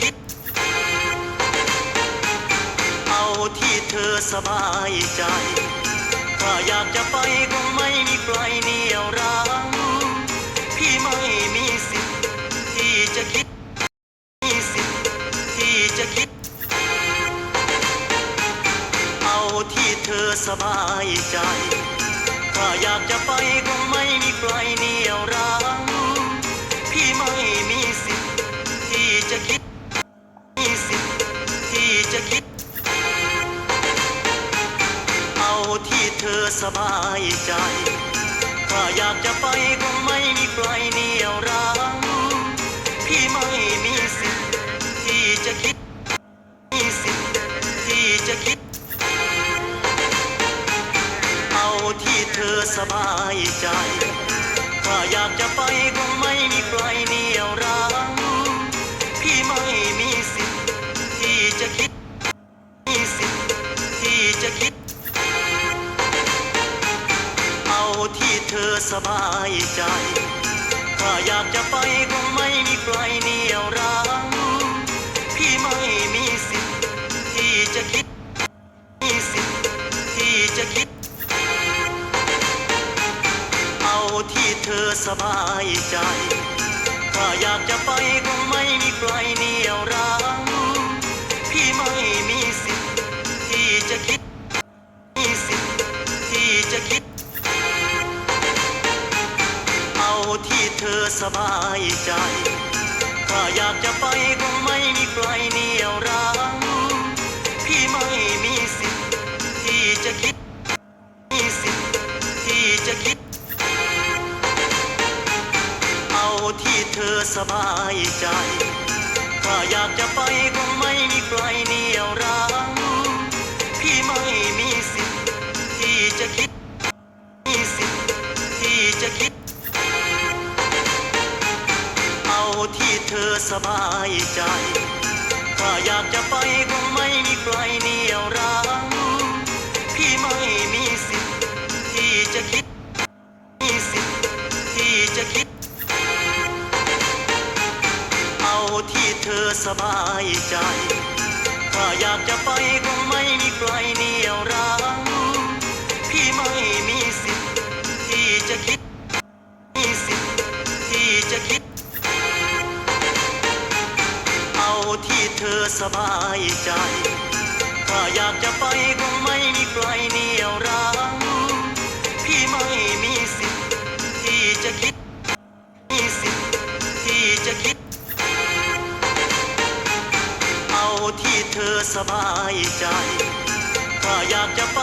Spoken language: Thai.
คิด เอาที่เธอสบายใจ ถ้าอยากจะไปคงไม่มีใครเหนี่ยวรั้งพี่ไม่มีสิทธิ์ที่จะคิดมีสิทธิ์ที่จะคิด เอาที่เธอสบายใจ ถ้าอยากจะไปคงไม่มีใครเหนี่ยวรั้งพี่ไม่มีสิทธิ์ที่จะคิด ที่เธอสบายใจ ถ้าอยากจะไปคงไม่มีใครเหนี่ยวรั้งพี่ไม่มีสิทธิ์ที่จะคิดมีสิทธิ์ที่จะคิด เอาที่เธอสบายใจ ถ้าอยากจะไป เธอสบายใจ ถ้าอยากจะไปคงไม่มีใครเหนี่ยวรั้งพี่ไม่มีสิทธิ์ที่จะคิดมีสิทธิ์ที่จะคิด เอาที่เธอสบายใจ ถ้าอยากจะไปคงไม่มีใครเหนี่ยวรั้งพี่ไม่มีสิทธิ์ที่จะคิด ที่เธอสบายใจ ถ้าอยากจะไปคงไม่มีใครเหนี่ยวรั้งพี่ไม่มีสิทธิ์ที่จะคิดมีสิทธิ์ที่จะคิด เอาที่เธอสบายใจ ถ้าอยากจะไปคงไม่มีใครเหนี่ยวรั้งพี่ไม่มีสิทธิ์ที่จะคิดมีสิทธิ์ที่จะคิด ที่เธอสบายใจ ถ้าอยากจะไปคงไม่มีใครเหนี่ยวรั้งพี่ไม่มีสิทธิ์ที่จะคิดมีสิทธิ์ที่จะคิด เอาที่เธอสบายใจ ถ้าอยากจะไปคงไม่มีใครเหนี่ยวรั้งพี่ไม่มีสิทธิ์ที่จะคิดมีสิทธิ์ที่จะคิด ที่เธอสบายใจ ถ้าอยากจะไปคงไม่มีใครเหนี่ยวรั้งพี่ไม่มีสิทธิ์ที่จะคิดมีสิทธิ์ที่จะคิด เอาที่เธอสบายใจ ถ้าอยากจะไป